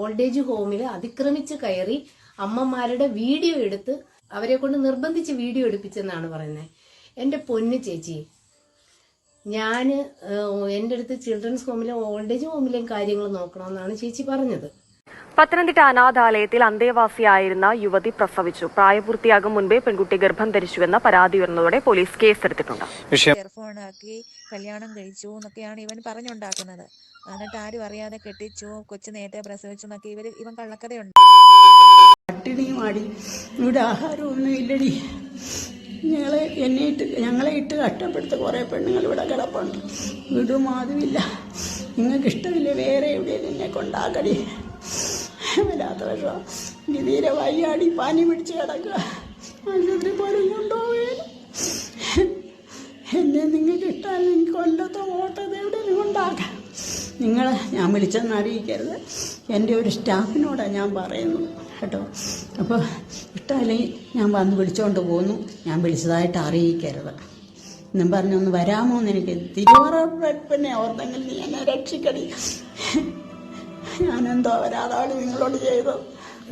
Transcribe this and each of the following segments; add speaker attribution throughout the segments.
Speaker 1: Old age ഹോമിൽ അതിക്രമിച്ച് കയറി അമ്മമാരുടെ വീഡിയോ എടുത്ത് അവരെ കൊണ്ട് നിർബന്ധിച്ച് വീഡിയോ എടുപ്പിച്ചെന്നാണ് പറയുന്നത് എന്റെ പൊന്നു ചേച്ചി ഞാൻ എന്റെ അടുത്ത് ചിൽഡ്രൻസ് ഹോമിലും ഓൾഡ് ഏജ് ഹോമിലെയും കാര്യങ്ങൾ നോക്കണമെന്നാണ് ചേച്ചി പറഞ്ഞത്.
Speaker 2: പത്തനംതിട്ട അനാഥാലയത്തിൽ അന്തേവാസിയായിരുന്ന യുവതി പ്രസവിച്ചു. പ്രായപൂർത്തിയാകും മുൻപേ പെൺകുട്ടി ഗർഭം ധരിച്ചുവെന്ന പരാതി ഉയർന്നതോടെ പോലീസ് കേസെടുത്തിട്ടുണ്ട്.
Speaker 3: കല്യാണം കഴിച്ചു എന്നൊക്കെയാണ് ഇവൻ പറഞ്ഞുണ്ടാക്കുന്നത്. എന്നിട്ട് ആരും അറിയാതെ കെട്ടിച്ചു കൊച്ചു നേരത്തെ പ്രസവിച്ചു എന്നൊക്കെ ഇവർ ഇവൻ കള്ളക്കഥയുണ്ട്.
Speaker 4: ഇവിടെ ആഹാരമൊന്നും ഇല്ലടി. ഞങ്ങളെ എന്നെ ഇട്ട് ഞങ്ങളെ ഇട്ട് കഷ്ടപ്പെടുത്ത കുറേ പെണ്ണുങ്ങൾ ഇവിടെ കിടപ്പുണ്ട്. വീടും അതുമില്ല നിങ്ങൾക്ക് ഇഷ്ടമില്ല വേറെ എവിടെ നിന്നെ കൊണ്ടാക്കടി. വല്ലാത്ത വിഷം ഇനി തീരെ വയ്യാടി പാനി പിടിച്ച് കിടക്കുക. ആശുപത്രി പോലും കൊണ്ടുപോവുകയില്ല എന്നെ നിങ്ങൾക്ക് ഇഷ്ടമല്ലെങ്കിൽ കൊല്ലത്തോ ഓട്ടത് എവിടെ ഉണ്ടാക്കാം നിങ്ങൾ ഞാൻ വിളിച്ചെന്ന് അറിയിക്കരുത്. എന്റെ ഒരു സ്റ്റാഫിനോടാണ് ഞാൻ പറയുന്നു കേട്ടോ. അപ്പോൾ ഇഷ്ടമല്ലെങ്കിൽ ഞാൻ വന്ന് വിളിച്ചുകൊണ്ട് പോന്നു. ഞാൻ വിളിച്ചതായിട്ട് അറിയിക്കരുത്. എന്നും പറഞ്ഞൊന്ന് വരാമോ എന്ന് എനിക്ക് തിരുവറപ്പിനെ ഓർത്തെങ്കിൽ നീ എന്നെ രക്ഷിക്കടി. ഞാനെന്തോ വരാതാണ് നിങ്ങളോട് ചെയ്തത്.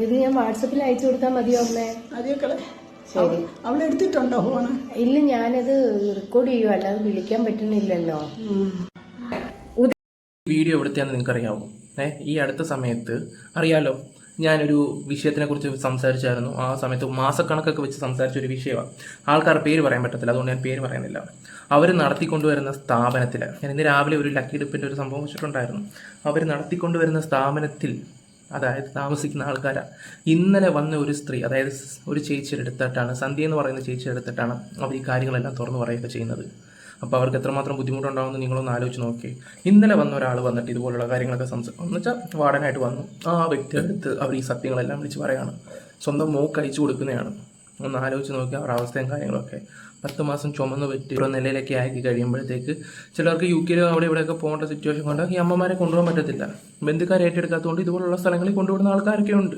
Speaker 1: ഇത് ഞാൻ വാട്സപ്പിൽ അയച്ചു കൊടുത്താൽ മതിയോ അമ്മേ?
Speaker 4: അവളെടുത്തിട്ടുണ്ടോ ഫോണ്?
Speaker 1: ഇല്ല ഞാനത് റെക്കോർഡ് ചെയ്യുക അല്ലാതെ വിളിക്കാൻ പറ്റുന്നില്ലല്ലോ.
Speaker 5: വീഡിയോ എവിടുത്തെയാണെന്ന് നിങ്ങൾക്കറിയാമോ ഏ ഈ അടുത്ത സമയത്ത് അറിയാലോ ഞാനൊരു വിഷയത്തിനെ കുറിച്ച് സംസാരിച്ചായിരുന്നു. ആ സമയത്ത് മാസക്കണക്കൊക്കെ വെച്ച് സംസാരിച്ച ഒരു വിഷയമാണ് ആൾക്കാർ പേര് പറയാൻ പറ്റത്തില്ല അതുകൊണ്ട് ഞാൻ പേര് പറയുന്നില്ല. അവർ നടത്തിക്കൊണ്ടുവരുന്ന സ്ഥാപനത്തിൽ ഞാൻ ഇന്ന് രാവിലെ ഒരു ലക്കി ഡിപ്പിന്റെ ഒരു സംഭവം വെച്ചിട്ടുണ്ടായിരുന്നു. അവർ നടത്തിക്കൊണ്ടുവരുന്ന സ്ഥാപനത്തിൽ അതായത് താമസിക്കുന്ന ആൾക്കാരാണ് ഇന്നലെ വന്ന ഒരു സ്ത്രീ അതായത് ഒരു ചേച്ചിയുടെ അടുത്തിട്ടാണ് സന്ധ്യ എന്ന് പറയുന്ന ചേച്ചിയുടെ അടുത്തിട്ടാണ് അവർ ഈ കാര്യങ്ങളെല്ലാം തുറന്നു പറയുകയൊക്കെ ചെയ്യുന്നത്. അപ്പോൾ അവർക്ക് എത്രമാത്രം ബുദ്ധിമുട്ടുണ്ടാവുമെന്ന് നിങ്ങളൊന്ന് ആലോചിച്ച് നോക്കി ഇന്നലെ വന്ന ഒരാൾ വന്നിട്ട് ഇതുപോലുള്ള കാര്യങ്ങളൊക്കെ സംസാരിക്കും എന്ന് വെച്ചാൽ വാർഡനായിട്ട് വന്നു. ആ വ്യക്തിയുടെ അടുത്ത് അവർ ഈ സത്യങ്ങളെല്ലാം വിളിച്ച് പറയാണ്. സ്വന്തം മോക്ക് അയച്ചു കൊടുക്കുന്നതാണ്. ഒന്ന് ആലോചിച്ച് നോക്കി അവരുടെ അവസ്ഥയും കാര്യങ്ങളൊക്കെ. പത്ത് മാസം ചുമന്ന് പറ്റി ഒരു നിലയിലൊക്കെ ആക്കി കഴിയുമ്പോഴത്തേക്ക് ചിലർക്ക് യു കെയിലും അവിടെ ഇവിടെയൊക്കെ പോകേണ്ട സിറ്റുവേഷൻ കൊണ്ട് ഈ അമ്മമാരെ കൊണ്ടുപോകാൻ പറ്റത്തില്ല. ബന്ധുക്കാർ ഏറ്റെടുക്കാത്തതുകൊണ്ട് ഇതുപോലുള്ള സ്ഥലങ്ങളിൽ കൊണ്ടുവിടുന്ന ആൾക്കാരൊക്കെ ഉണ്ട്.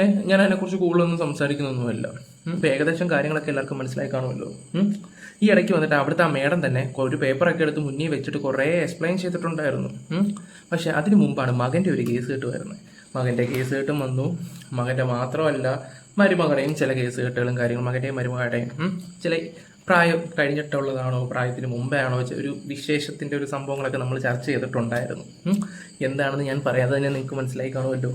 Speaker 5: ഏഹ് ഞാൻ അതിനെക്കുറിച്ച് കൂടുതലൊന്നും സംസാരിക്കുന്നൊന്നുമല്ല. ഇപ്പം ഏകദേശം കാര്യങ്ങളൊക്കെ എല്ലാവർക്കും മനസ്സിലായി കാണുമല്ലോ. ഈ ഇടയ്ക്ക് വന്നിട്ട് അവിടുത്തെ ആ മേഡം തന്നെ ഒരു പേപ്പറൊക്കെ എടുത്ത് മുന്നേ വെച്ചിട്ട് കുറേ എക്സ്പ്ലെയിൻ ചെയ്തിട്ടുണ്ടായിരുന്നു. പക്ഷെ അതിന് മുമ്പാണ് മകന്റെ ഒരു കേസ് കേട്ട് വരുന്നത് മകന്റെ കേസ് കേട്ടും വന്നു. മകന്റെ മാത്രമല്ല മരുമകളുടെയും ചില കേസ് കെട്ടുകളും കാര്യങ്ങളും മകന്റെയും മരുമകളുടെയും ചില പ്രായം കഴിഞ്ഞിട്ടുള്ളതാണോ പ്രായത്തിന് മുമ്പേ ആണോ ഒരു വിശേഷത്തിന്റെ ഒരു സംഭവങ്ങളൊക്കെ നമ്മൾ ചർച്ച ചെയ്തിട്ടുണ്ടായിരുന്നു. എന്താണെന്ന് ഞാൻ പറയാതെ തന്നെ നിങ്ങൾക്ക് മനസ്സിലായി കാണുമല്ലോ.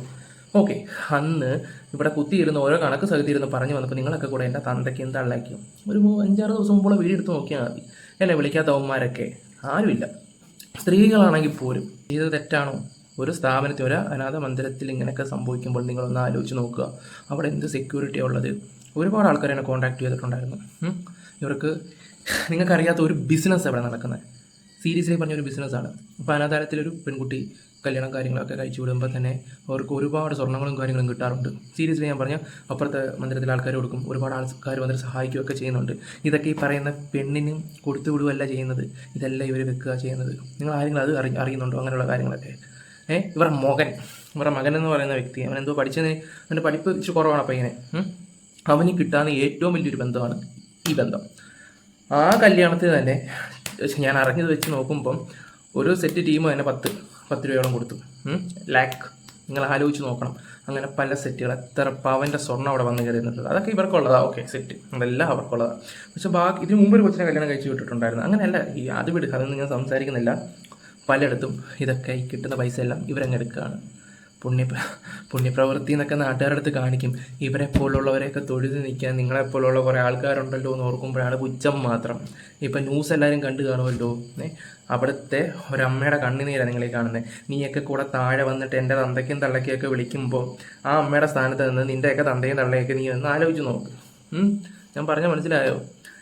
Speaker 5: ഓക്കെ അന്ന് ഇവിടെ കുത്തിയിരുന്ന് ഓരോ കണക്ക് സഹിതിരുന്ന് പറഞ്ഞു വന്നപ്പോൾ നിങ്ങളൊക്കെ കൂടെ എന്റെ തന്തയ്ക്ക് തള്ളാക്കിയും ഒരു അഞ്ചാറ് ദിവസം മുമ്പുള്ള വീട് എടുത്ത് നോക്കിയാൽ മതി. എന്നെ വിളിക്കാത്തവന്മാരൊക്കെ ആരുമില്ല. സ്ത്രീകളാണെങ്കിൽ പോലും. ഇത് തെറ്റാണോ? ഒരു സ്ഥാപനത്തിൽ ഒരു അനാഥ മന്ദിരത്തിൽ ഇങ്ങനെയൊക്കെ സംഭവിക്കുമ്പോൾ നിങ്ങളൊന്ന് ആലോചിച്ച് നോക്കുക. അവിടെ എന്ത് സെക്യൂരിറ്റിയാണ് ഉള്ളത്? ഒരുപാട് ആൾക്കാർ എന്നെ കോൺടാക്ട് ചെയ്തിട്ടുണ്ടായിരുന്നു. ഇവർക്ക് നിങ്ങൾക്കറിയാത്ത ഒരു ബിസിനസ് അവിടെ നടക്കുന്നത്? സീരിയസ്ലി പറഞ്ഞ ഒരു ബിസിനസ്സാണ് അപ്പോൾ അനാഥാലയത്തിലൊരു പെൺകുട്ടി കല്യാണം കാര്യങ്ങളൊക്കെ കഴിച്ചു വിടുമ്പോൾ തന്നെ അവർക്ക് ഒരുപാട് സ്വർണങ്ങളും കാര്യങ്ങളും കിട്ടാറുണ്ട്. സീരിയസ്ലി ഞാൻ പറഞ്ഞാൽ അപ്പുറത്തെ മന്ദിരത്തിലെ ആൾക്കാർ കൊടുക്കും. ഒരുപാട് ആൾക്കാർ വന്നിട്ട് സഹായിക്കുകയൊക്കെ ചെയ്യുന്നുണ്ട്. ഇതൊക്കെ ഈ പറയുന്ന പെണ്ണിനും കൊടുത്തു വിടുകയല്ല ചെയ്യുന്നത്. ഇതെല്ലാം ഇവർ വെക്കുക ചെയ്യുന്നത്. നിങ്ങൾ ആരെങ്കിലും അത് അറി അറിയുന്നുണ്ടോ? അങ്ങനെയുള്ള കാര്യങ്ങളൊക്കെ. ഏഹ് ഇവരുടെ മകൻ. ഇവരുടെ മകൻ എന്ന് പറയുന്ന വ്യക്തി. അവൻ എന്തോ പഠിച്ചത് അവന്റെ പഠിപ്പ് ഇച്ചിരി കുറവാണ് അപ്പോൾ ഇങ്ങനെ. അവന് കിട്ടാവുന്ന ഏറ്റവും വലിയൊരു ബന്ധമാണ് ഈ ബന്ധം. ആ കല്യാണത്തിൽ തന്നെ ഞാൻ അറിഞ്ഞത് വെച്ച് നോക്കുമ്പം ഒരു സെറ്റ് ടീം തന്നെ പത്ത് പത്ത് രൂപയോളം കൊടുത്തു. ലാക്ക് നിങ്ങൾ ആലോചിച്ച് നോക്കണം. അങ്ങനെ പല സെറ്റുകൾ എത്ര പവന്റെ സ്വർണം അവിടെ വന്ന് കയറിയിട്ടുണ്ട് അതൊക്കെ ഇവർക്കുള്ളതാണ് ഓക്കെ സെറ്റ്. അതെല്ലാം അവർക്കുള്ളതാണ് പക്ഷേ ബാക്കി ഇതിന് മുമ്പ് ഒരു കൊച്ചിനെ കല്യാണം കഴിച്ച് വിട്ടിട്ടുണ്ടായിരുന്നു. അങ്ങനെയല്ല ഈ അത് വിടുക അതൊന്നും ഞാൻ സംസാരിക്കുന്നില്ല. പലയിടത്തും ഇതൊക്കെ ഈ കിട്ടുന്ന പൈസ എല്ലാം ഇവരങ്ങ് എടുക്കുകയാണ്. പുണ്യ പുണ്യപ്രവൃത്തി എന്നൊക്കെ നാട്ടുകാരുടെ അടുത്ത് കാണിക്കും. ഇവരെ പോലുള്ളവരെയൊക്കെ തൊഴുത് നിൽക്കാൻ നിങ്ങളെപ്പോലുള്ള കുറേ ആൾക്കാരുണ്ടല്ലോ എന്ന് ഓർക്കുമ്പോഴാണ് പുച്ഛം മാത്രം. ഇപ്പം ന്യൂസ് എല്ലാവരും കണ്ടു കാണുമല്ലോ. അവിടുത്തെ ഒരമ്മയുടെ കണ്ണുനീരാണ് നിങ്ങളീ കാണുന്നത് നീയൊക്കെ കൂടെ താഴെ വന്നിട്ട് എന്റെ തന്തയ്ക്കും തള്ളയ്ക്കൊക്കെ വിളിക്കുമ്പോൾ ആ അമ്മയുടെ സ്ഥാനത്ത് നിന്ന് നിന്റെയൊക്കെ തന്തയും തള്ളയൊക്കെ നീ ഒന്ന് ആലോചിച്ച് നോക്ക്. ഞാൻ പറഞ്ഞ മനസ്സിലായോ?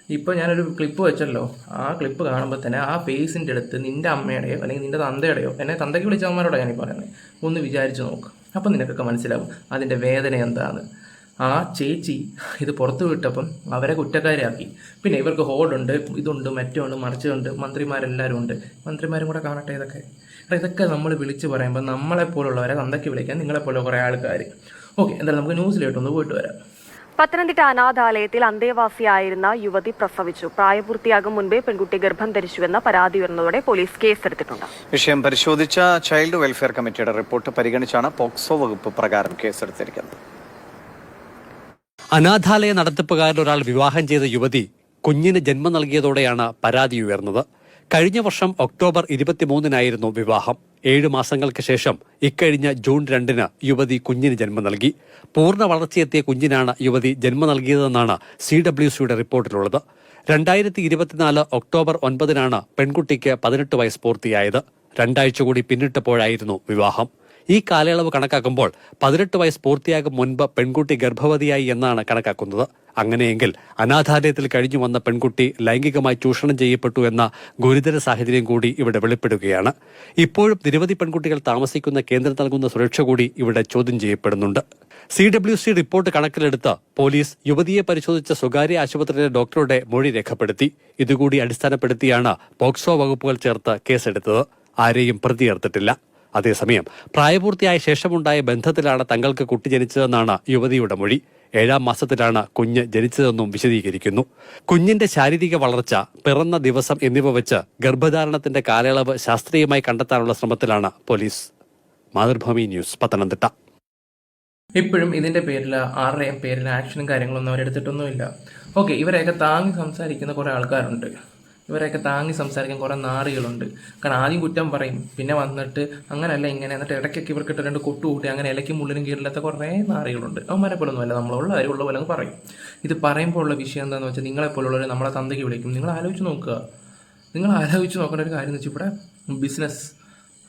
Speaker 5: ഇപ്പോൾ ഞാനൊരു ക്ലിപ്പ് വെച്ചല്ലോ. ആ ക്ലിപ്പ് കാണുമ്പോൾ തന്നെ ആ ഫേസിന്റെ അടുത്ത് നിന്റെ അമ്മയുടെയോ അല്ലെങ്കിൽ നിന്റെ തന്തയുടെയോ എന്നെ തന്തയ്ക്ക് വിളിച്ച ഞാനീ പറയുന്നത് ഒന്ന് വിചാരിച്ച് നോക്ക്. അപ്പം നിനക്കൊക്കെ മനസ്സിലാവും അതിന്റെ വേദന എന്താണ് ആ ചേച്ചി ഇത് പുറത്തു വിട്ടപ്പം അവരെ കുറ്റക്കാരാക്കി പിന്നെ ഇവർക്ക് ഹോളുണ്ട് ഇതുണ്ട് മറ്റേ മറ്റുണ്ട് മറിച്ചുണ്ട് മന്ത്രിമാരെല്ലാവരും ഉണ്ട്. മന്ത്രിമാരും കൂടെ കാണട്ടെ ഇതൊക്കെ. അപ്പോൾ ഇതൊക്കെ നമ്മൾ വിളിച്ച് പറയുമ്പോൾ നമ്മളെപ്പോലുള്ളവരെ തന്തയ്ക്ക് വിളിക്കാൻ നിങ്ങളെപ്പോലെ കുറേ ആൾക്കാർ ഓക്കെ എന്തായാലും നമുക്ക് ന്യൂസിലോട്ടൊന്ന് പോയിട്ട് വരാം.
Speaker 2: പത്തനംതിട്ട അനാഥാലയത്തിൽ അന്തേവാസിയായിരുന്ന യുവതി പ്രസവിച്ചു. പ്രായപൂർത്തിയാകും മുൻപേ പെൺകുട്ടി ഗർഭം ധരിച്ചുവെന്ന പരാതി ഉയർന്നതോടെ പോലീസ് കേസെടുത്തിട്ടുണ്ട്.
Speaker 6: വിഷയം പരിശോധിച്ച ചൈൽഡ് വെൽഫെയർ കമ്മിറ്റിയുടെ റിപ്പോർട്ട് പരിഗണിച്ചാണ് പോക്സോ വകുപ്പ് പ്രകാരം കേസെടുത്തിരിക്കുന്നത്.
Speaker 7: അനാഥാലയ നടത്തിപ്പുകാരിൽ ഒരാൾ വിവാഹം ചെയ്ത യുവതി കുഞ്ഞിന് ജന്മം നൽകിയതോടെയാണ് പരാതി ഉയർന്നത്. കഴിഞ്ഞ വർഷം ഒക്ടോബർ ഇരുപത്തിമൂന്നിനായിരുന്നു വിവാഹം. ഏഴു മാസങ്ങൾക്ക് ശേഷം ഇക്കഴിഞ്ഞ ജൂൺ രണ്ടിന് യുവതി കുഞ്ഞിന് ജന്മം നൽകി. പൂർണ വളർച്ചയെത്തിയ കുഞ്ഞിനാണ് യുവതി ജന്മം നൽകിയതെന്നാണ് സി ഡബ്ല്യു സിയുടെ റിപ്പോർട്ടിലുള്ളത്. രണ്ടായിരത്തി ഇരുപത്തിനാല് ഒക്ടോബർ ഒൻപതിനാണ് പെൺകുട്ടിക്ക് പതിനെട്ട് വയസ്സ് പൂർത്തിയായത്. രണ്ടാഴ്ച കൂടി പിന്നിട്ടപ്പോഴായിരുന്നു വിവാഹം. ഈ കാലയളവ് കണക്കാക്കുമ്പോൾ പതിനെട്ട് വയസ്സ് പൂർത്തിയാകും മുൻപ് പെൺകുട്ടി ഗർഭവതിയായി എന്നാണ് കണക്കാക്കുന്നത്. അങ്ങനെയെങ്കിൽ അനാഥാലയത്തിൽ കഴിഞ്ഞു വന്ന പെൺകുട്ടി ലൈംഗികമായി ചൂഷണം ചെയ്യപ്പെട്ടു എന്ന ഗുരുതര സാഹചര്യം കൂടി ഇവിടെ വെളിപ്പെടുകയാണ്. ഇപ്പോഴും നിരവധി പെൺകുട്ടികൾ താമസിക്കുന്ന കേന്ദ്രം നൽകുന്ന സുരക്ഷ കൂടി ഇവിടെ ചോദ്യം ചെയ്യപ്പെടുന്നുണ്ട്. സി ഡബ്ല്യു സി റിപ്പോർട്ട് കണക്കിലെടുത്ത് പോലീസ് യുവതിയെ പരിശോധിച്ച സ്വകാര്യ ആശുപത്രിയിലെ ഡോക്ടറുടെ മൊഴി രേഖപ്പെടുത്തി. ഇതുകൂടി അടിസ്ഥാനപ്പെടുത്തിയാണ് പോക്സോ വകുപ്പുകൾ ചേർത്ത് കേസെടുത്തത്. ആരെയും പ്രതി ചേർത്തിട്ടില്ല അതേസമയം പ്രായപൂർത്തിയായ ശേഷമുണ്ടായ ബന്ധത്തിലാണ് തങ്ങൾക്ക് കുട്ടി ജനിച്ചതെന്നാണ് യുവതിയുടെ മൊഴി. ഏഴാം മാസത്തിലാണ് കുഞ്ഞ് ജനിച്ചതെന്നും വിശദീകരിക്കുന്നു. കുഞ്ഞിന്റെ ശാരീരിക വളർച്ച പിറന്ന ദിവസം എന്നിവ വെച്ച് ഗർഭധാരണത്തിന്റെ കാലയളവ് ശാസ്ത്രീയമായി കണ്ടെത്താനുള്ള ശ്രമത്തിലാണ് പോലീസ്. മാതൃഭൂമി ന്യൂസ് പത്തനംതിട്ട.
Speaker 5: ഇപ്പോഴും ഇതിന്റെ പേരിൽ ആരുടെയും പേരിൽ ആക്ഷനും കാര്യങ്ങളൊന്നും അവരെടുത്തിട്ടൊന്നുമില്ല. ഓക്കെ ഇവരെയൊക്കെ താങ്ങി സംസാരിക്കുന്ന കുറേ ആൾക്കാരുണ്ട്. ഇവരെയൊക്കെ താങ്ങി സംസാരിക്കാൻ കുറേ നാറികളുണ്ട്. കാരണം ആദ്യം കുറ്റം പറയും പിന്നെ വന്നിട്ട് അങ്ങനെയല്ല ഇങ്ങനെ എന്നിട്ട് ഇടയ്ക്കൊക്കെ ഇവർക്ക് ഇട്ട് രണ്ട് കൊട്ടുകൂട്ടി അങ്ങനെ ഇലയ്ക്കും മുള്ളിനും കീഴിലത്തെ കുറേ നാറികളുണ്ട്. അവന്മാരെ പോലൊന്നും അല്ല നമ്മളുള്ള കാര്യമുള്ള പോലെ പറയും. ഇത് പറയുമ്പോൾ ഉള്ള വിഷയം എന്താണെന്ന് വെച്ചാൽ നിങ്ങളെപ്പോലുള്ളവർ നമ്മളെ തന്തയ്ക്ക് വിളിക്കും. നിങ്ങൾ ആലോചിച്ച് നോക്കുക. നിങ്ങൾ ആലോചിച്ച് നോക്കേണ്ട ഒരു കാര്യം എന്ന് വെച്ചാൽ ഇവിടെ ബിസിനസ്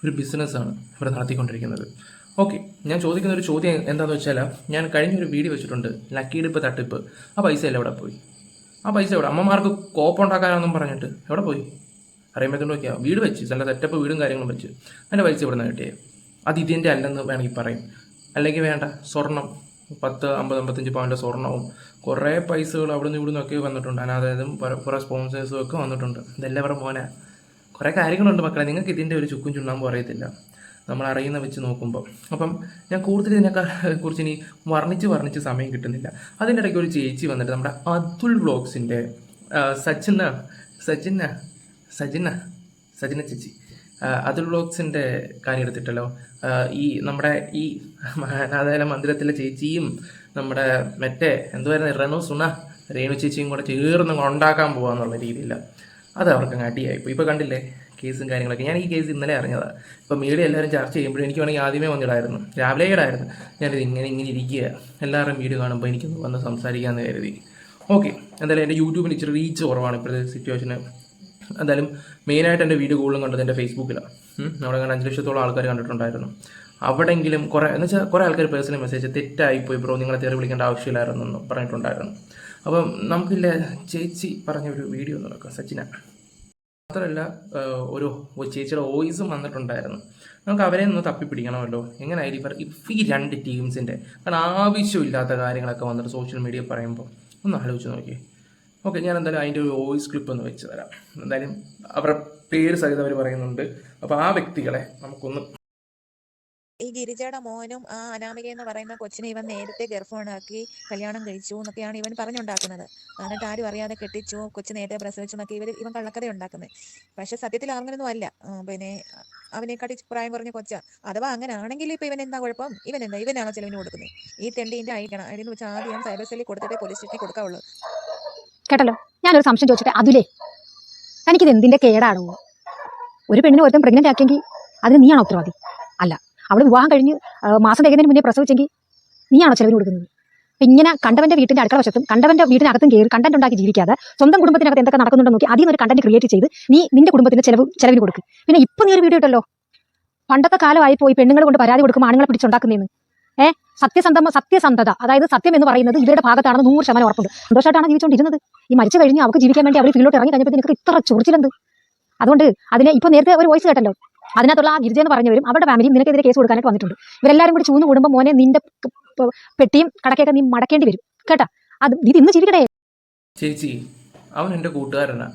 Speaker 5: ഒരു ബിസിനസ്സാണ് ഇവിടെ നടത്തിക്കൊണ്ടിരിക്കുന്നത്. ഓക്കെ ഞാൻ ചോദിക്കുന്ന ഒരു ചോദ്യം എന്താണെന്ന് വെച്ചാൽ ഞാൻ കഴിഞ്ഞൊരു വീഡിയോ വെച്ചിട്ടുണ്ട് ലക്കി ഡിപ്പ് തട്ടിപ്പ്. ആ പൈസ എല്ലാം അവിടെ പോയി? ആ പൈസ എവിടെ? അമ്മമാർക്ക് കോപ്പുണ്ടാക്കാനൊന്നും പറഞ്ഞിട്ട്. എവിടെ പോയി? അറിയുമ്പോഴത്തേക്കും നോക്കിയാൽ വീട് വെച്ച്. നല്ല സെറ്റപ്പ് വീടും കാര്യങ്ങളും വെച്ച്. അതിന്റെ പൈസ ഇവിടെ നിന്ന് കിട്ടിയേ. അത് ഇതിന്റെ അല്ലെന്ന് വേണമെങ്കിൽ പറയും. അല്ലെങ്കിൽ വേണ്ട. സ്വർണം. പത്ത് അമ്പത് അമ്പത്തഞ്ച് പവന്റെ സ്വർണവും കുറേ പൈസകൾ അവിടെ നിന്ന് ഇവിടെ നിന്നൊക്കെ വന്നിട്ടുണ്ട് അനാഥതും കുറേ സ്പോൺസേഴ്സും ഒക്കെ വന്നിട്ടുണ്ട്. ഇതെല്ലാം ഇവിടെ മോനെ. കുറേ കാര്യങ്ങളുണ്ട് മക്കളെ. നിങ്ങൾക്ക് ഇതിന്റെ ഒരു ചുക്കും ചുണ്ണാമ്പും അറിയത്തില്ല. നമ്മൾ അറിയുന്ന വെച്ച് നോക്കുമ്പോൾ അപ്പം ഞാൻ കൂടുതൽ ഇതിനൊക്കെ കുറിച്ച് ഇനി വർണിച്ച് വർണിച്ച് സമയം കിട്ടുന്നില്ല. അതിന്റെ ഇടയ്ക്ക് ഒരു ചേച്ചി വന്നിട്ട് നമ്മുടെ അതുൽ വ്ളോഗ്സിന്റെ സച്ചിന സച്ചിന സജിന സജിന ചേച്ചി അതുൽ വ്ളോഗ്സിന്റെ കാര്യം എടുത്തിട്ടല്ലോ. ഈ നമ്മുടെ ഈ അനാഥാലയ മന്ദിരത്തിലെ ചേച്ചിയും നമ്മുടെ മറ്റേ എന്തുവായിരുന്നു റെനു സുണ രേണു ചേച്ചിയും കൂടെ ചേർന്ന് ഉണ്ടാക്കാൻ പോകാന്നുള്ള രീതിയില്ല അത് അവർക്ക് അങ്ങ് അടിയായിപ്പോയി. ഇപ്പോൾ കണ്ടില്ലേ? കേസും കാര്യങ്ങളൊക്കെ. ഞാൻ ഈ കേസ് ഇന്നലെ അറിഞ്ഞതാണ് ഇപ്പോൾ മീഡിയ എല്ലാവരും ചർച്ച ചെയ്യുമ്പോഴും എനിക്ക് വേണമെങ്കിൽ ആദ്യമേ വന്നിടായിരുന്നു. രാവിലെ ഇടായിരുന്നു ഞാനിത് ഇങ്ങനെ ഇങ്ങനെ ഇരിക്കുക. എല്ലാവരുടെയും വീഡിയോ കാണുമ്പോൾ എനിക്കൊന്ന് വന്ന് സംസാരിക്കാമെന്ന് കരുതി. ഓക്കെ എന്തായാലും എന്റെ യൂട്യൂബിൽ ഇച്ചിരി റീച്ച് കുറവാണ് ഇപ്പോഴത്തെ സിറ്റുവേഷന് എന്തായാലും മെയിനായിട്ട് എന്റെ വീഡിയോ കൂടുതലും കണ്ടത് എന്റെ ഫേസ്ബുക്കിലാണ് അവിടെ കണ്ട് അഞ്ച് ലക്ഷത്തോളം ആൾക്കാർ കണ്ടിട്ടുണ്ടായിരുന്നു. അവിടെങ്കിലും കുറേ എന്ന് വെച്ചാൽ കുറേ ആൾക്കാർ പേഴ്സണൽ മെസ്സേജ് തെറ്റായിപ്പോയി ബ്രോ നിങ്ങളെ തെറി വിളിക്കേണ്ട ആവശ്യമില്ലായിരുന്നു എന്ന് പറഞ്ഞിട്ടുണ്ടായിരുന്നു. അപ്പം നമുക്കില്ല ചേച്ചി പറഞ്ഞ ഒരു വീഡിയോ ഒന്ന് നോക്കാം. സച്ചിന. മാത്രമല്ല ഒരു ചേച്ചിയുടെ വോയിസും വന്നിട്ടുണ്ടായിരുന്നു. നമുക്ക് അവരെ ഒന്ന് തപ്പിപ്പിടിക്കണമല്ലോ. എങ്ങനെയായാലും ഇവർ? ഈ രണ്ട് ടീംസിന്റെ കാരണം ആവശ്യമില്ലാത്ത കാര്യങ്ങളൊക്കെ വന്നിട്ട് സോഷ്യൽ മീഡിയ പറയുമ്പോൾ ഒന്ന് ആലോചിച്ച് നോക്കിയേ. ഓക്കെ ഞാൻ എന്തായാലും അതിന്റെ ഒരു വോയിസ് ക്ലിപ്പ് ഒന്ന് വെച്ച് തരാം. എന്തായാലും അവരുടെ പേര് സഹിതം അവർ പറയുന്നുണ്ട്. അപ്പോൾ ആ വ്യക്തികളെ നമുക്കൊന്ന്
Speaker 3: ഈ ഗിരിജയുടെ മോനും ആ അനാമിക എന്ന് പറയുന്ന കൊച്ചിനെ ഇവൻ നേരത്തെ ഗർഭമുണ്ടാക്കി കല്യാണം കഴിച്ചു എന്നൊക്കെയാണ് ഇവൻ പറഞ്ഞുണ്ടാക്കുന്നത്. എന്നിട്ട് ആരും അറിയാതെ കെട്ടിച്ചു കൊച്ചു നേരത്തെ പ്രസവിച്ചു എന്നൊക്കെ ഇവർ ഇവൻ കള്ളക്കഥ ഉണ്ടാക്കുന്നത് പക്ഷെ സത്യത്തിൽ അങ്ങനെയൊന്നും അല്ല. പിന്നെ അവനെക്കാട്ടി പ്രായം കുറഞ്ഞ കൊച്ച. അഥവാ അങ്ങനെ ആണെങ്കിൽ ഇപ്പൊ ഇവൻ എന്താ കുഴപ്പം? ഇവൻ എന്താ? ഇവനാണോ ചെലവിന് കൊടുക്കുന്നത് ഈ തെണ്ടിന്റെ അയക്കണം അതിന് വെച്ചാൽ ആദ്യം സൈബർ സെല്ലിൽ കൊടുത്തിട്ടേ പോലീസ് സ്റ്റേഷനിൽ കൊടുക്കാവുള്ളൂ.
Speaker 8: കേട്ടല്ലോ? ഞാനൊരു സംശയം ചോദിച്ചിട്ട്? അതിലേ തനിക്കിത് എന്തിന്റെ കേടാണോ? ഒരു പെണ്ണിനെ ഒരുത്തം പ്രഗ്നന്റ് ആക്കിയെങ്കിൽ അതിന് നീയാണോ ഉത്തരവാദി? അല്ല അവൾ വിവാഹം കഴിഞ്ഞ് മാസം തികയുന്നതിന് മുന്നേ പ്രസവിച്ചെങ്കിൽ നീയാണോ ചിലവിന് കൊടുക്കുന്നത്? ഇങ്ങനെ കണ്ടവന്റെ വീട്ടിന്റെ അടുക്കള വശത്തും കണ്ടവന്റെ വീടിനകത്തും കയറി കണ്ടന്റ് ഉണ്ടാക്കി ജീവിക്കാതെ സ്വന്തം കുടുംബത്തിനകത്ത് എന്തൊക്കെ നടക്കുന്നുണ്ടോ നോക്കി ആദ്യം ഒരു കണ്ടന്റ് ക്രിയേറ്റ് ചെയ്ത് നീ നിന്റെ കുടുംബത്തിന് ചെലവ് ചെലവിന് കൊടുക്കും. പിന്നെ ഇപ്പൊ നീ ഒരു വീഡിയോ ഇട്ടല്ലോ? പണ്ടത്തെ കാലമായി പോയി പെണ്ണുങ്ങൾ കൊണ്ട് പരാതി കൊടുക്കും ആണുങ്ങളെ പിടിച്ചുണ്ടാക്കുന്നതെന്ന് ഏഹ് സത്യസന്ധമ സത്യസന്ധത അതായത് സത്യം എന്ന് പറയുന്നത് ഇവരുടെ ഭാഗത്താണ് നൂറ് ശതമാനം ഉറപ്പുണ്ട്. സന്തോഷമായിട്ടാണ് ജീവിച്ചുകൊണ്ടിരുന്നത്. ഈ മരിച്ചു കഴിഞ്ഞ് അവർക്ക് ജീവിക്കാൻ വേണ്ടി അവർ ഫീലോട്ട് ഇറങ്ങി കഴിഞ്ഞപ്പോൾ നിനക്ക് ഇത്ര ചൊറിച്ചിലെന്ത്? അതുകൊണ്ട് അതിനെ ഇപ്പൊ നേരത്തെ ഒരു വോയിസ് കേട്ടല്ലോ. അതിനകത്തുള്ള ആ ഗിരിജ എന്ന് പറഞ്ഞവരും അവരുടെ ഫാമിലിയും നിനക്കെതിരെ കേസ് കൊടുക്കാനായിട്ട് വന്നിട്ടുണ്ട്. ഇവരെല്ലാരും കൂടി ചൂന്ന് കൂടുമ്പോൾ മോനെ നിന്റെ പെട്ടിയും കടക്കൊക്കെ നീ മടക്കേണ്ടി വരും. കേട്ടാ? അത് ഇത് ഇന്ന് ചിരിക്കട്ടെ
Speaker 5: ചേച്ചി അവൻ എന്റെ കൂട്ടുകാരനാണ്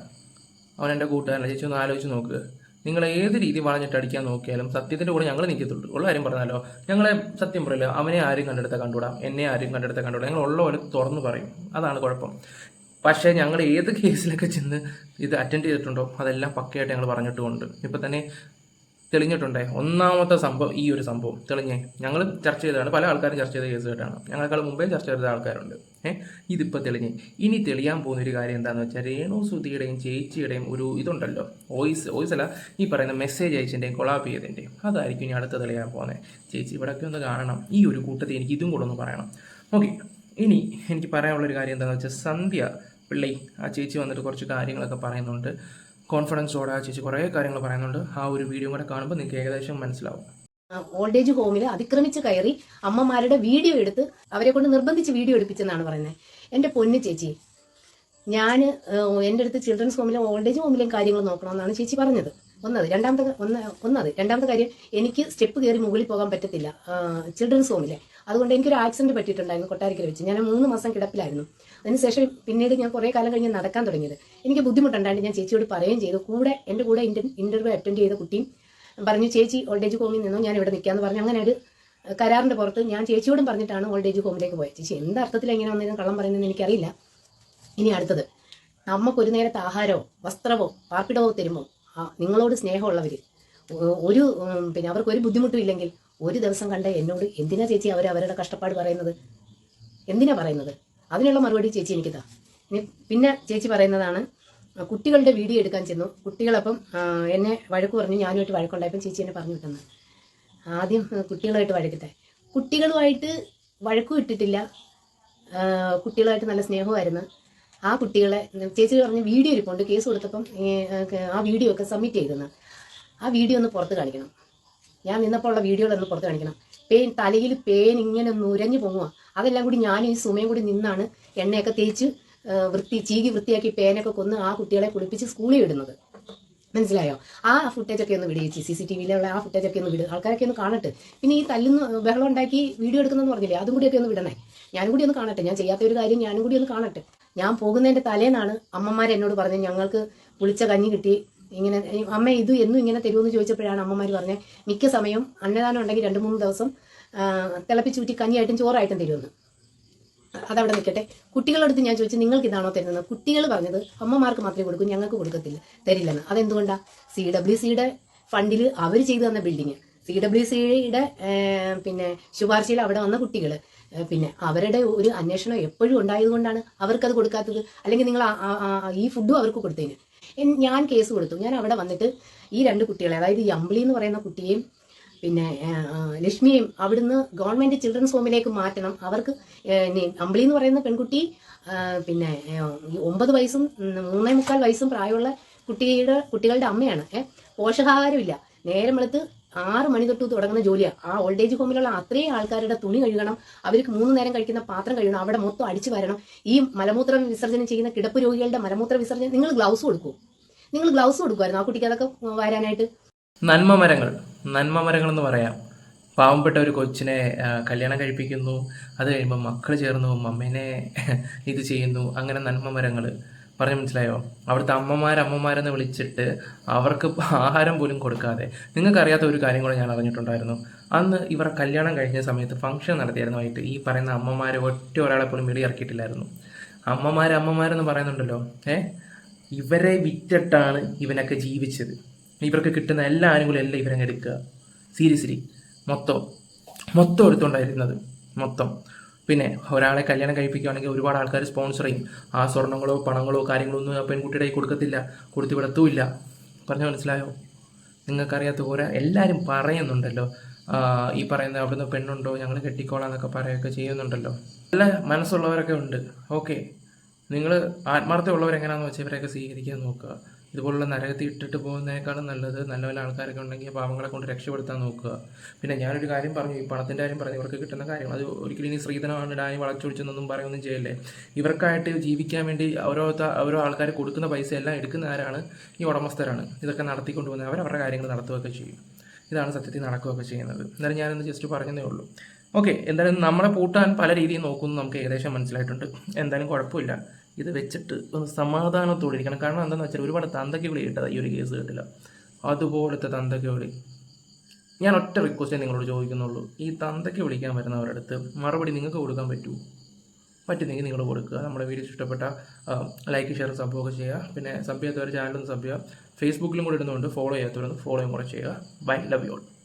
Speaker 5: അവൻ എന്റെ കൂട്ടുകാരനാണ് ചേച്ചി ഒന്ന് ആലോചിച്ച് നോക്ക്. നിങ്ങൾ ഏത് രീതി വളഞ്ഞിട്ട് അടിക്കാൻ നോക്കിയാലും സത്യത്തിന്റെ കൂടെ ഞങ്ങൾ നിൽക്കത്തുള്ളൂ. ഉള്ള കാര്യം പറഞ്ഞാലോ? ഞങ്ങളെ സത്യം പറയില്ല. അവനെ ആരും കണ്ടെടുത്ത കണ്ടുവിടാം എന്നെ ആരും കണ്ടെടുത്ത കണ്ടുവിടാം ഞങ്ങൾ ഉള്ള പോലെ തുറന്നു പറയും. അതാണ് കുഴപ്പം. പക്ഷേ ഞങ്ങൾ ഏത് കേസിലൊക്കെ ചെന്ന് ഇത് അറ്റൻഡ് ചെയ്തിട്ടുണ്ടോ? അതെല്ലാം പക്കയായിട്ട് ഞങ്ങൾ പറഞ്ഞിട്ടുമുണ്ട്. ഇപ്പം തന്നെ തെളിഞ്ഞിട്ടുണ്ടേ. ഒന്നാമത്തെ സംഭവം ഈ ഒരു സംഭവം. തെളിഞ്ഞേ. ഞങ്ങൾ ചർച്ച ചെയ്തതാണ് പല ആൾക്കാരും ചർച്ച ചെയ്ത കേസ് കേട്ടാണ് ഞങ്ങളെക്കാൾ മുമ്പേ ചർച്ച ചെയ്ത ആൾക്കാരുണ്ട്. ഏഹ് ഇതിപ്പോൾ തെളിഞ്ഞ്. ഇനി തെളിയാൻ പോകുന്ന ഒരു കാര്യം എന്താണെന്ന് വെച്ചാൽ രേണു സുധിയുടെയും ചേച്ചിയുടെയും ഒരു ഇതുണ്ടല്ലോ. വോയിസ് വോയിസ് അല്ല ഈ പറയുന്ന മെസ്സേജ് അയച്ചതിന്റെയും കൊളാപ്പ് ചെയ്തതിന്റെയും അതായിരിക്കും ഇനി അടുത്ത തെളിയാൻ പോകുന്നത് ചേച്ചി ഇവിടെയൊക്കെ ഒന്ന് കാണണം. ഈ ഒരു കൂട്ടത്തിൽ എനിക്ക് ഇതും കൂടെ ഒന്ന് പറയണം. ഓക്കെ. ഇനി എനിക്ക് പറയാനുള്ളൊരു കാര്യം എന്താണെന്ന് വെച്ചാൽ സന്ധ്യ പിള്ളി ആ ചേച്ചി വന്നിട്ട് കുറച്ച് കാര്യങ്ങളൊക്കെ പറയുന്നുണ്ട്. കോൺഫിഡൻസോടെ ആ ചേച്ചി കുറേ കാര്യങ്ങൾ പറയുന്നുണ്ട്. ആ ഒരു വീഡിയോ കൂടെ കാണുമ്പോൾ നിങ്ങൾക്ക് ഏകദേശം മനസ്സിലാവും.
Speaker 1: ഓൾഡ് ഏജ് ഹോമിൽ അതിക്രമിച്ച് കയറി അമ്മമാരുടെ വീഡിയോ എടുത്ത് അവരെ കൊണ്ട് നിർബന്ധിച്ച് വീഡിയോ എടുപ്പിച്ചെന്നാണ് പറയുന്നത്. എന്റെ പൊന്നു ചേച്ചി ഞാൻ എന്റെ അടുത്ത് ചിൽഡ്രൻസ് ഹോമിലും ഓൾഡ് ഏജ് ഹോമിലും കാര്യങ്ങൾ നോക്കണമെന്നാണ് ചേച്ചി പറഞ്ഞത്. ഒന്നത് രണ്ടാമത് ഒന്ന് ഒന്നത്. രണ്ടാമത്തെ കാര്യം എനിക്ക് സ്റ്റെപ്പ് കയറി മുകളിൽ പോകാൻ പറ്റത്തില്ല. ചിൽഡ്രൻസ് ഹോമിലെ അതുകൊണ്ട് എനിക്കൊരു ആക്സിഡന്റ് പറ്റിയിട്ടുണ്ടായിരുന്നു കൊട്ടാരിക്കൽ വെച്ച്. ഞാൻ മൂന്ന് മാസം കിടപ്പിലായിരുന്നു. അതിനുശേഷം പിന്നീട് ഞാൻ കുറേ കാലം കഴിഞ്ഞ് നടക്കാൻ തുടങ്ങിയത്. എനിക്ക് ബുദ്ധിമുട്ടുണ്ടായിട്ട് ഞാൻ ചേച്ചിയോട് പറയുകയും ചെയ്തു. കൂടെ എന്റെ കൂടെ ഇന്റർവ്യൂ അറ്റൻഡ് ചെയ്ത കുട്ടിയും പറഞ്ഞു ചേച്ചി ഓൾഡ് ഏജ് ഹോമിൽ നിന്നും? ഞാൻ ഇവിടെ നിൽക്കാന്ന് പറഞ്ഞു. അങ്ങനെ ഒരു കരാറിന്റെ പുറത്ത് ഞാൻ ചേച്ചിയോടും പറഞ്ഞിട്ടാണ് ഓൾഡ് ഏജ് ഹോമിലേക്ക് പോയത്. ചേച്ചി എന്ത് അർത്ഥത്തിൽ എങ്ങനെ വന്നതിനും കള്ളം പറയുന്നതെന്ന് എനിക്കറിയില്ല. ഇനി അടുത്തത്. നമുക്കൊരു നേരത്തെ ആഹാരമോ വസ്ത്രമോ പാർപ്പിടമോ തരുമോ? നിങ്ങളോട് സ്നേഹമുള്ളവർ ഒരു പിന്നെ അവർക്ക് ഒരു ബുദ്ധിമുട്ടും ഇല്ലെങ്കിൽ ഒരു ദിവസം കണ്ട എന്നോട് എന്തിനാ ചേച്ചി അവർ അവരുടെ കഷ്ടപ്പാട് പറയുന്നത്? എന്തിനാ പറയുന്നത്? അതിനുള്ള മറുപടി ചേച്ചി എനിക്കതാ. ഇനി പിന്നെ ചേച്ചി പറയുന്നതാണ് കുട്ടികളുടെ വീഡിയോ എടുക്കാൻ ചെന്നു. കുട്ടികളപ്പം എന്നെ വഴക്ക് പറഞ്ഞു ഞാനുമായിട്ട് വഴക്കുണ്ടായപ്പം ചേച്ചി എന്നെ പറഞ്ഞു വിട്ടെന്ന്. ആദ്യം കുട്ടികളായിട്ട് വഴക്കട്ടെ. കുട്ടികളുമായിട്ട് വഴക്കും ഇട്ടിട്ടില്ല. കുട്ടികളായിട്ട് നല്ല സ്നേഹമായിരുന്നു ആ കുട്ടികളെ ചേച്ചി പറഞ്ഞ വീഡിയോ ഇരിപ്പുണ്ട്. കേസ് കൊടുത്തപ്പം ആ വീഡിയോ ഒക്കെ സബ്മിറ്റ് ചെയ്തെന്ന് ആ വീഡിയോ ഒന്ന് പുറത്ത് കാണിക്കണം. ഞാൻ നിന്നപ്പോൾ ഉള്ള വീഡിയോകളൊന്ന് പുറത്ത് കാണിക്കണം. പേൻ തലയിൽ പേൻ ഇങ്ങനെ നുരഞ്ഞു പൊങ്ങുക അതെല്ലാം കൂടി ഞാനും ഈ സുമയും കൂടി നിന്നാണ് എണ്ണയൊക്കെ തേച്ച് വൃത്തി ചീകി വൃത്തിയാക്കി പേനൊക്കെ കൊന്ന് ആ കുട്ടികളെ കുളിപ്പിച്ച് സ്കൂളിൽ ഇടുന്നത് മനസ്സിലായോ? ആ ഫുട്ടേജ് ഒക്കെ ഒന്ന് ചേച്ചി. സി സി ടി വിയിലുള്ള ആ ഫുട്ടേജ് ഒക്കെ ഒന്ന് വിട്. ആൾക്കാരൊക്കെ ഒന്ന് കാണട്ടെ. പിന്നെ ഈ തല്ലുന്ന ബഹളം ഉണ്ടാക്കി വീഡിയോ എടുക്കുന്നെന്ന് പറഞ്ഞില്ലേ അതും കൂടിയൊക്കെ ഒന്ന് വിടണേ. ഞാനും കൂടി ഒന്ന് കാണട്ടെ. ഞാൻ ചെയ്യാത്ത ഒരു കാര്യം ഞാനും കൂടി ഒന്ന് കാണട്ടെ. ഞാൻ പോകുന്നതിന്റെ തലേന്നാണ് അമ്മമാർ എന്നോട് പറഞ്ഞത്. ഞങ്ങൾക്ക് പുളിച്ച കഞ്ഞി കിട്ടി. ഇങ്ങനെ അമ്മ ഇത് എന്നും ഇങ്ങനെ തരുമെന്ന് ചോദിച്ചപ്പോഴാണ് അമ്മമാർ പറഞ്ഞത്. മിക്ക സമയം അന്നദാനം ഉണ്ടെങ്കിൽ രണ്ട് മൂന്ന് ദിവസം തിളപ്പിച്ചൂറ്റി കഞ്ഞിയായിട്ടും ചോറായിട്ടും തരുമെന്ന് അതവിടെ നിൽക്കട്ടെ. കുട്ടികളടുത്ത് ഞാൻ ചോദിച്ചു നിങ്ങൾക്ക് ഇതാണോ തരുന്നത്? കുട്ടികൾ പറഞ്ഞത് അമ്മമാർക്ക് മാത്രമേ കൊടുക്കൂ ഞങ്ങൾക്ക് കൊടുക്കത്തില്ല തരില്ലെന്ന്. അതെന്തുകൊണ്ടാണ് സി ഡബ്ല്യു സിയുടെ ഫണ്ടിൽ അവർ ചെയ്തു തന്ന ബിൽഡിങ് സി ഡബ്ല്യു സിയുടെ പിന്നെ ശുപാർശയിൽ അവിടെ വന്ന കുട്ടികൾ പിന്നെ അവരുടെ ഒരു അന്വേഷണം എപ്പോഴും ഉണ്ടായതുകൊണ്ടാണ് അവർക്കത് കൊടുക്കാത്തത്. അല്ലെങ്കിൽ നിങ്ങൾ ഈ ഫുഡും അവർക്ക് കൊടുത്തതിന്. ഞാൻ കേസ് കൊടുത്തു. ഞാൻ അവിടെ വന്നിട്ട് ഈ രണ്ട് കുട്ടികളെ അതായത് ഈ അമ്പിളി എന്ന് പറയുന്ന കുട്ടിയെയും പിന്നെ ലക്ഷ്മിയെയും അവിടുന്ന് ഗവൺമെന്റ് ചിൽഡ്രൻസ് ഹോമിലേക്ക് മാറ്റണം. അവർക്ക് അമ്പിളി എന്ന് പറയുന്ന പെൺകുട്ടി പിന്നെ ഒമ്പത് വയസ്സും മൂന്നേ മുക്കാൽ വയസ്സും പ്രായമുള്ള കുട്ടിയുടെ കുട്ടികളുടെ അമ്മയാണ്. ഏഹ് പോഷകാഹാരമില്ല. നേരം വെളുത്ത് ആറ് മണി തൊട്ട് തുടങ്ങുന്ന ജോലിയാണ് ആ ഓൾഡ് ഏജ് ഹോമിലുള്ള അത്രയും ആൾക്കാരുടെ തുണി കഴുകണം അവർക്ക് മൂന്ന് നേരം കഴിക്കുന്ന പാത്രം കഴുകണം അവിടെ മൊത്തം അടിച്ചു വരണം. ഈ മലമൂത്ര വിസർജനം ചെയ്യുന്ന കിടപ്പ് രോഗികളുടെ മലമൂത്ര വിസർജനം നിങ്ങൾ ഗ്ലൗസ് കൊടുക്കൂ. നിങ്ങൾ ഗ്ലൗസ് കൊടുക്കുമായിരുന്നു ആ കുട്ടിക്ക് അതൊക്കെ വരാനായിട്ട്?
Speaker 5: നന്മ മരങ്ങൾ നന്മ മരങ്ങൾ എന്ന് പറയാം. പാവപ്പെട്ട ഒരു കൊച്ചിനെ കല്യാണം കഴിപ്പിക്കുന്നു. അത് കഴിയുമ്പോൾ മക്കൾ ചേർന്നു അമ്മേനെ ഇത് ചെയ്യുന്നു. അങ്ങനെ നന്മ മരങ്ങൾ പറഞ്ഞു മനസ്സിലായോ? അവിടുത്തെ അമ്മമാർ അമ്മമാരെന്ന് വിളിച്ചിട്ട് അവർക്ക് ആഹാരം പോലും കൊടുക്കാതെ. നിങ്ങൾക്കറിയാത്ത ഒരു കാര്യം കൂടെ ഞാൻ അറിഞ്ഞിട്ടുണ്ടായിരുന്നു. അന്ന് ഇവർ കല്യാണം കഴിഞ്ഞ സമയത്ത് ഫംഗ്ഷൻ നടത്തിയായിരുന്നു ആയിട്ട് ഈ പറയുന്ന അമ്മമാരെ ഒറ്റ ഒരാളെ പോലും വെളിയിറക്കിയിട്ടില്ലായിരുന്നു അമ്മമാർ അമ്മമാരെന്ന് പറയുന്നുണ്ടല്ലോ. ഏ? ഇവരെ വിറ്റിട്ടാണ് ഇവനൊക്കെ ജീവിച്ചത്. ഇവർക്ക് കിട്ടുന്ന എല്ലാ ആനുകൂല്യം എല്ലാം ഇവരങ്ങ് എടുക്കുക. സീരിയസ്ലി മൊത്തം. മൊത്തം എടുത്തുകൊണ്ടായിരുന്നത് മൊത്തം. പിന്നെ ഒരാളെ കല്യാണം കഴിപ്പിക്കുകയാണെങ്കിൽ ഒരുപാട് ആൾക്കാർ സ്പോൺസർ ചെയ്യും. ആ സ്വർണങ്ങളോ പണങ്ങളോ കാര്യങ്ങളോ ഒന്നും ആ പെൺകുട്ടിയുടെ കൊടുക്കത്തില്ല കൊടുത്തു വിടത്തുമില്ല. പറഞ്ഞു മനസ്സിലായോ? നിങ്ങൾക്കറിയാത്ത ഓരോ എല്ലാവരും പറയുന്നുണ്ടല്ലോ. ഈ പറയുന്ന അവിടുന്ന് പെണ്ണുണ്ടോ ഞങ്ങൾ കെട്ടിക്കോളാം എന്നൊക്കെ പറയുകയൊക്കെ ചെയ്യുന്നുണ്ടല്ലോ. നല്ല മനസ്സുള്ളവരൊക്കെ ഉണ്ട്. ഓക്കെ. നിങ്ങൾ ആത്മാർത്ഥമുള്ളവരെങ്ങനെയാണെന്ന് വെച്ചാൽ ഇവരെയൊക്കെ സ്വീകരിക്കാൻ നോക്കുക. ഇതുപോലുള്ള നരകത്തിൽ ഇട്ടിട്ട് പോകുന്നതിനേക്കാളും നല്ലത് നല്ല നല്ല ആൾക്കാരൊക്കെ ഉണ്ടെങ്കിൽ പാവങ്ങളെ കൊണ്ട് രക്ഷപ്പെടുത്താൻ നോക്കുക. പിന്നെ ഞാനൊരു കാര്യം പറഞ്ഞു ഈ പണത്തിന്റെ കാര്യം പറഞ്ഞു ഇവർക്ക് കിട്ടുന്ന കാര്യം അത് ഒരിക്കലും ഇനി ശ്രീധനമാണ് ഡാനി വളച്ചൊടിച്ചെന്നൊന്നും പറയുകയൊന്നും ചെയ്യല്ലേ. ഇവർക്കായിട്ട് ജീവിക്കാൻ വേണ്ടി ഓരോ ഓരോ ആൾക്കാർ കൊടുക്കുന്ന പൈസ എല്ലാം എടുക്കുന്ന ആരാണ്? ഈ ഉടമസ്ഥരാണ്. ഇതൊക്കെ നടത്തിക്കൊണ്ട് പോകുന്നത് അവർ അവരുടെ കാര്യങ്ങൾ നടത്തുകയൊക്കെ ചെയ്യും. ഇതാണ് സത്യത്തിൽ നടക്കുകയൊക്കെ ചെയ്യുന്നത്. എന്നാലും ഞാനൊന്ന് ജസ്റ്റ് പറഞ്ഞതേ ഉള്ളൂ. ഓക്കെ എന്തായാലും നമ്മളെ പൂട്ടാൻ പല രീതിയിൽ നോക്കുന്നു നമുക്ക് ഏകദേശം മനസ്സിലായിട്ടുണ്ട്. എന്തായാലും കുഴപ്പമില്ല. ഇത് വെച്ചിട്ട് ഒന്ന് സമാധാനത്തോടെ ഇരിക്കണം. കാരണം എന്താണെന്ന് വെച്ചാൽ ഒരുപാട് തന്തയ്ക്ക് വിളി കിട്ടത് ഈ ഒരു കേസ് കേട്ടില്ല. അതുപോലത്തെ തന്തയ്ക്ക് വിളി ഞാൻ ഒറ്റ റിക്വസ്റ്റേ നിങ്ങളോട് ചോദിക്കുന്നുള്ളൂ. ഈ തന്തയ്ക്ക് വിളിക്കാൻ വരുന്നവരുടെ അടുത്ത് മറുപടി നിങ്ങൾക്ക് കൊടുക്കാൻ പറ്റുമോ? പറ്റുന്നെങ്കിൽ നിങ്ങൾ കൊടുക്കുക. നമ്മുടെ വീഡിയോ ഇഷ്ടപ്പെട്ട ലൈക്ക് ഷെയർ സംഭവമൊക്കെ ചെയ്യുക. പിന്നെ സബ് ചെയ്യാത്തവർ ചാനലൊന്ന് സബ് ചെയ്യുക. ഫേസ്ബുക്കിലും കൂടെ ഇടുന്നുണ്ട് ഫോളോ ചെയ്യാത്തവരൊന്ന് ഫോളോയും കൂടെ ചെയ്യുക. Bye love you all